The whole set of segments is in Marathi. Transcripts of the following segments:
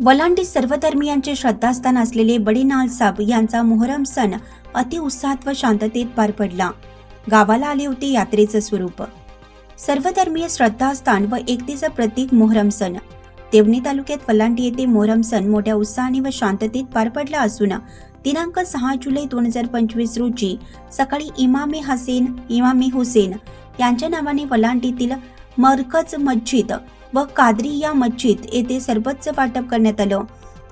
वलांडी सर्वधर्मियांचे श्रद्धास्थान असलेले बडीनाल साब यांचा मोहरम सण अतिउत्साहात व शांततेत पार पडला. गावाला आले होते यात्रेचं स्वरूप. सर्वधर्मीय श्रद्धास्थान व एकतेचं प्रतीक मोहरम सण. देवणी तालुक्यात वलांडी येथे मोहरम सण मोठ्या उत्साहाने व शांततेत पार पडला असून दिनांक सहा जुलै दोन हजार पंचवीस रोजी सकाळी इमामे हसेन इमामे हुसेन यांच्या नावाने वलांडीतील मरकज मस्जिद व कादरिया मस्जिद येथे सरबतचं वाटप करण्यात आलं.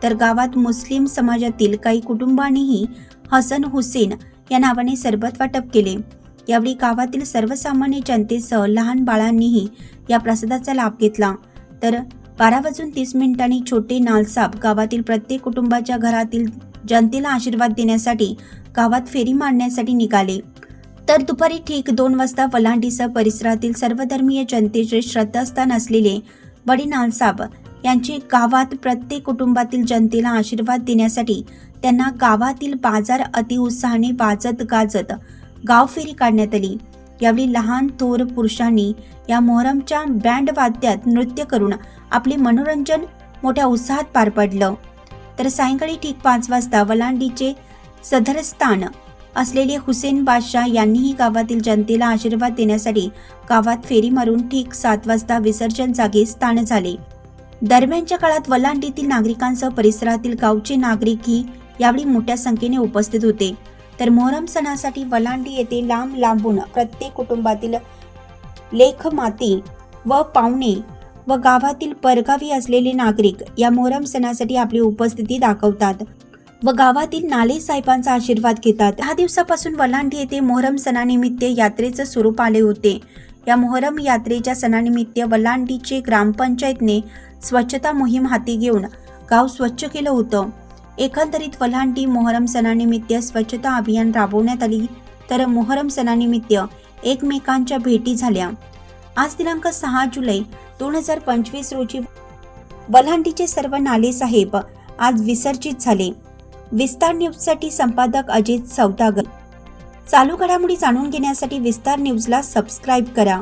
तर गावात मुस्लिम समाजातील काही कुटुंबांनीही हसन हुसेन या नावाने सरबत वाटप केले. यावेळी गावातील सर्वसामान्य जनतेसह लहान बाळांनीही या प्रसादाचा लाभ घेतला. तर बारा वाजून तीस मिनिटांनी छोटे नालसाब गावातील प्रत्येक कुटुंबाच्या घरातील जनतेला आशीर्वाद देण्यासाठी गावात फेरी मारण्यासाठी निघाले. तर दुपारी ठीक दोन वाजता वलांडीसह परिसरातील सर्वधर्मीय जनतेचे श्रद्धास्थान असलेले बडी यांची गावात प्रत्येक कुटुंबातील जनतेला आशीर्वाद देण्यासाठी त्यांना गावातील बाजार अतिउत्साहाने वाजत गाजत गाव फेरी काढण्यात आली. यावेळी लहान थोर पुरुषांनी या मोहरमच्या बँड वाद्यात नृत्य करून आपले मनोरंजन मोठ्या उत्साहात पार पडलं. तर सायंकाळी ठीक पाच वाजता वलांडीचे सदरस्थान असलेले हुसेन बादशाह यांनीही गावातील जनतेला आशीर्वाद देण्यासाठी गावात फेरी मारून ठीक सात वाजता विसर्जन जागी स्थान झाले. दरम्यानच्या काळात वलांडीतील नागरिकांसह परिसरातील गावचे नागरिकही यावेळी मोठ्या संख्येने उपस्थित होते. तर मोहरम सणासाठी वलांडी येथे लांब लांबून प्रत्येक कुटुंबातील लेख माती व पाहुणे व गावातील परगावी असलेले नागरिक या मोहरम सणासाठी आपली उपस्थिती दाखवतात. व गावातील नाले साहेबांचा आशीर्वाद घेतात. दहा दिवसापासून वलांडी येथे मोहरम सणानिमित्त यात्रेचं स्वरूप आले होते. या मोहरम यात्रेच्या सणानिमित्त वलांडीचे ग्रामपंचायतने स्वच्छता मोहीम हाती घेऊन गाव स्वच्छ केलं होतं. एकंदरीत वलांडी मोहरम सणानिमित्त स्वच्छता अभियान राबवण्यात आली तर मोहरम सणानिमित्त एकमेकांच्या भेटी झाल्या. आज दिनांक सहा जुलै दोन हजार पंचवीस रोजी वलांडीचे सर्व नाले साहेब आज विसर्जित झाले. विस्तार न्यूजसाठी संपादक अजित सौदागर. चालू घडामोडी जाणून घेण्यासाठी विस्तार न्यूजला सबस्क्राईब करा.